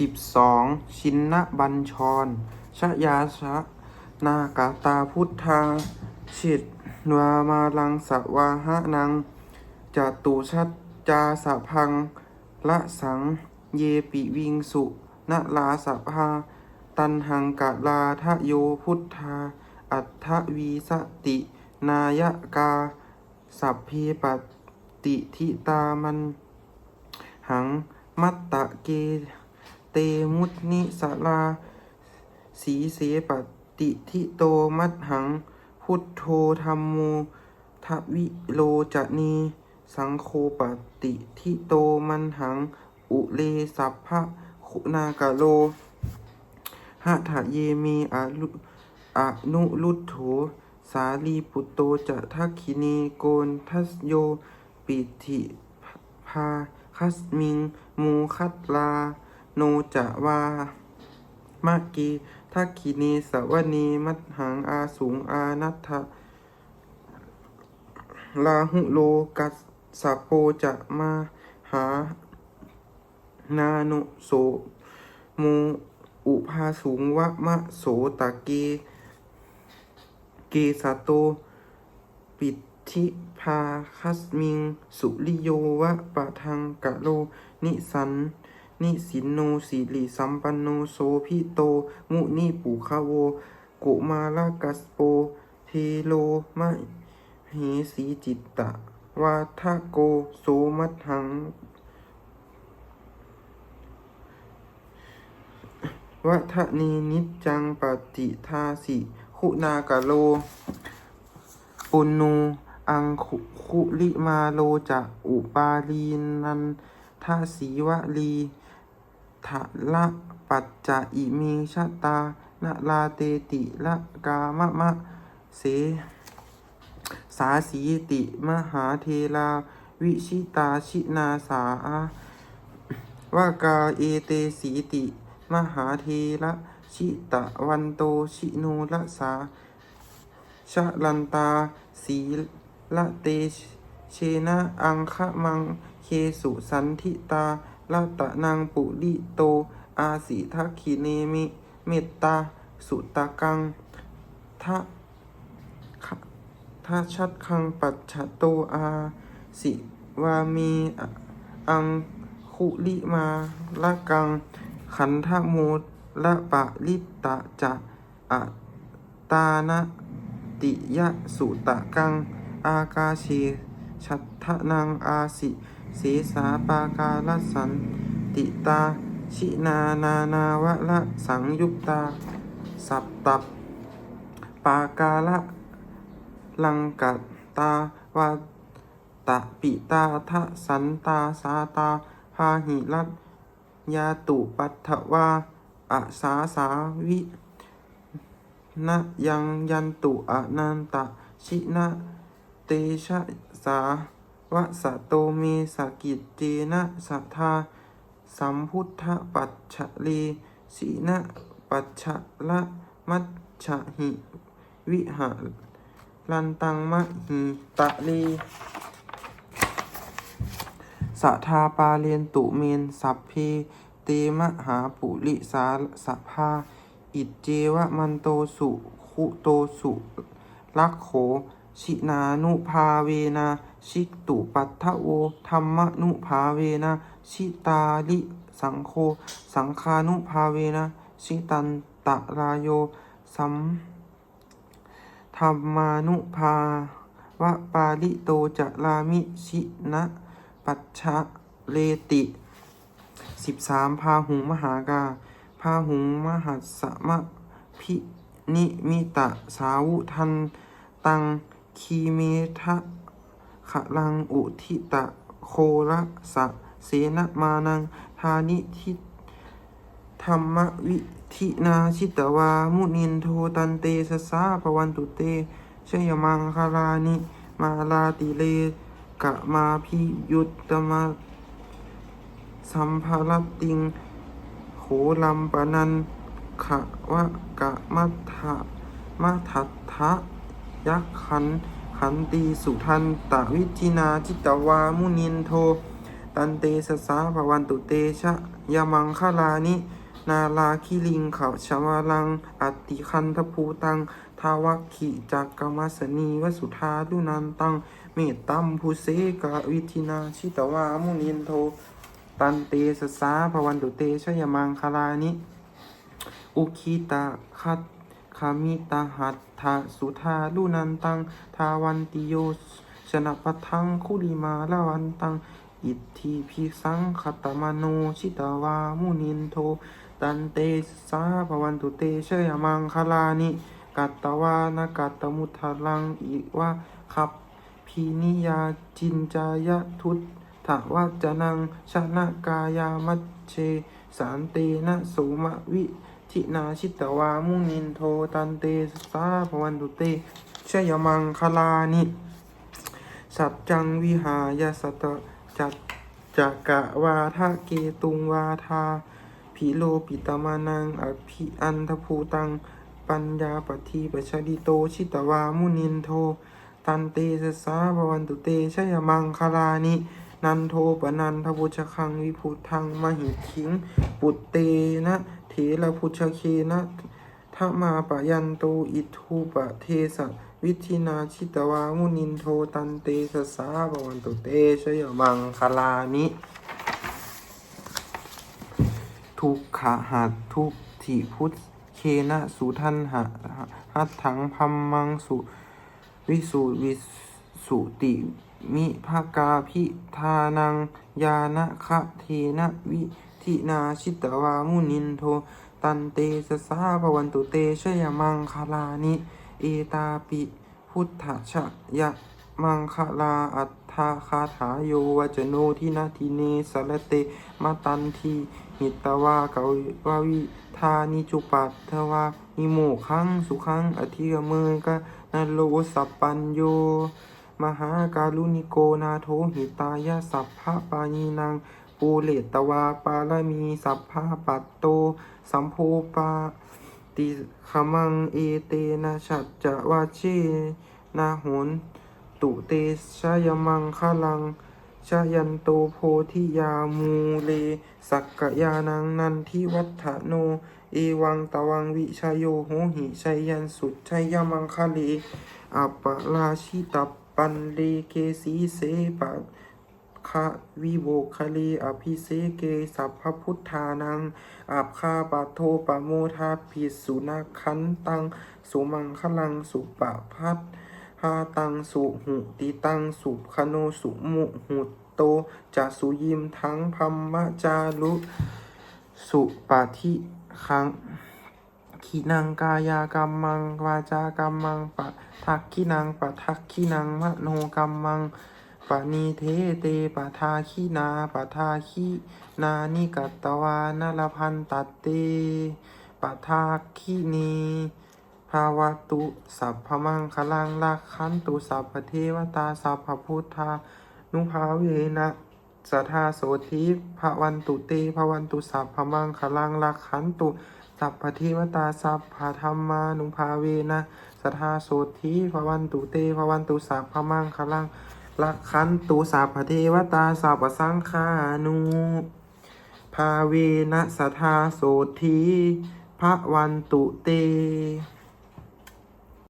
สิบสองชินนบัญชร ชยาชะ นากาตาพุทธาชิตวามาลังสวาหะนังจตุชัดจาสะพัง ละสัง เยปิวิงสุนลาสะพา ตันหังกะลาทะโยพุทธา อัฏฐวีสติ นายกา สัพเพปติทิตามัน หังมัตตะเก เตมุตนิสลา สีเสปติทิโตมัตหัง พุทโธธรรมโมทวิโลจะนี สังโฆปติทิโตมันหัง อุเลสัพพะคุณากะโลหะทะเยเมอะลุอะนุลุตโถสาลีปุตโตจะทักขินีโกนทัสโย ปิธิพาคัสมิง มูคัตลา โนจะวามะกีทักขินีสวนีมัตหังอาสูงอานัตถะลาหุโลกัสสโปจะมาหา นานุโสมูอุภาสูงวะมะโสตะเกเกสโต ปิทิพาคัสมิง สุริโยวะปะทังกะโล นิสัน นิสินโนสิริสัมปันโนโสพิโต มุนิปุคาโวโกมาลากัสโปเทโลมะเหสีจิตตะวาทะโกโสมัทหังวัฒนีนิจจังปฏิทาสิคุณากะโล ปุนูอังคุคุลิมาโลจะอุปาลีนันทาสีวลี ทะละปัจจะอิมิชะตานาลาเตติละกามะมะเสสาสีติมหาเทลา วิชิตาชินาสาวากาเอเตสีติ มหาเทระชิตะวันโตชิโนละสาชะลันตาสีละเตเชนะอังคะมังเคสุสันทิตา ละตะนางปุริโต อาสิทักขิเนมิ เมตตา สุตะกังทะทะชัดคังปัจฉโตอาสิวามีอังคุลิมาละกัง ขันธโมละปะลิตตะจะอะตานะติยะสุตะกัง อากาเชชัตทะนังอาสิ เสสาปากาลสันติตา ชินานานาวะละสังยุตตา สัตตับ ปากาละลังกัตตาวาตะปิตาทะสันตาสาตาพาหิรัตยาตุปัตถวาอาสาสาวินะยังยันตุอนันตะ ชินะเตชะสา วะสะโตเมสกิจเจนะสัทธา สัมพุทธปัจฉะเลสีนะปัจฉละมัจฉะหิ วิหะลันตังมะหิตะเลสัทธาปาเลียนตุเมนสัพเพเตมหาปุริสาสภา อิจเจวะมันโตสุขุโตสุลักโข ชินานุภาเวนะ ชิตุปัททะโวธรรมนุภาเวนะ ชิตาลิสังโฆสังคานุภาเวนะ ชิตันตะรายโยสัมธรรมานุภาวะปาลิโตจะลามิชินะปัจฉะเลติสิบสามพาหุงมหากาพาหุงมหัสสมะพินิมิตะสาวุทันตังคีเมทะ ขลังอุทิตะโคระสะเสนมานังทานิทิธรรมวิธินาชิตวา มุนินโทตันเตสสาปวันตุเตชยมังคลานิ มาลาติเลกะมาพิยุตตมาสัมภารติง โขลัมปนันขะวะกะมัทธะมัทัทธะยักขัน ขันตีสุทันตะวิจินาจิตวามุนินโท ตันเตสสาภวันตุเตชะยมังคลานิ นาลาคิลิงเขาชวลัง อัตติคันทภูตัง ทาวัคขิจักกมัสนีวสุธาลุนันตัง เมตตัมภูเสกวิธินาชิตวามุนินโท ตันเตสสาภวันตุเตชะยมังคลานิ อุคิตาคัตคามิตาหัต ถาสุธาลุนันตัง ทาวันติโยชนะปะทังคุลิมาลาวันตัง อิทธิพิสังคตมโนชิตาวามุนินโท ตันเตสาภวันตุเตเชยมังคลานิ กัตตวานกัตตมุทลังอิวะขับพีนิยาจินจายะทุตถวัจนังชนะกายามัชเช สานเตนะโสมะวิ ทินาชิตวามุนินโทตันเตสาภวันตุเตชยมังคลานิสัจจังวิหายสตจัตจักะวาทะเกตุงวาทาพิโลปิตมานังอภิอันทภูตัง ปัญญาปฏิปชดิโตชิตวามุนินโท ตันเตสสาภวันตุเตชยมังคลานิ นันโทปนันทพุชคังวิพุทังมหิคิง ปุตเตนะเถระพุชเคนะทมาปยันโตอิทูปะเทสะวิธินาชิตวามุนินโทตันเตสสาภวันตุเตชยมังคลานิทุกขหัตทุกถิพุทเคนะสุทันหะหัตถังพัมมังสุ วิสุวิส สุติมิภากาพิธานังยานะคะเทนะวิทินาชิตวามุนินโท ตันเตสสาภวันตุเตชยมังคลานิ เอตาปิพุทธชะยะมังคลาอัตถาคาถาโยวจโนทินาทิเนสรเตมาตันทีหิตวาเกาวาวิธานิจุปัตถวานิโมขังสุขังอธิกเมยกะนโลสัปปัญโย มหาการุณิโกนาโทหิตายะสัพพะปานีนางปูเลตวาปาลมีสัพพะปัตโต สัมโพปาติขมังเอเตนะชัจจวาเชนาโหนตุเตชยมังคลังชยันโตโพธิยามูเลสักกยานังนันทิวัฒโน เอวังตวังวิชยโยโหหิชัยยันสุดชัยยมังคะเลอัปปราชิตปันเลเกสีเสปะคะวิโวคะเลอภิเสเกสัพพพุทธานังอับคาปะโทปะโมทาภิสุนาคันตัง สุมังคลังสุปะพัทหาตังสุหุติตังสุคโนสุมุหุโตจะสุยิมทั้งพัมมะจารุสุปาทิคัง ขีนังกายากรรมังวาจากรรมังปะทักขีนังปะทักขีนังมโนกรรมังปะนีเทเตปะทาขีนาปะทาขีนานิกัตตวานลพันตัตเตปะทาขีนีภาวตุสัพพมังคลังลักขันตุสัพพเทวตาสัพพพุทธานุภาเวนะสัทธาโสธิภวันตุเตภวันตุสัพพมังคลังลักขันตุ สัพพเทวตาสัพพะธรรมานุภาเวนะสทาโสธีภวันตุเตภวันตุสัพพมังคลังลักขันตุสัพพเทวตาสัพพสังฆานุภาเวนะสทาโสธีภวันตุเต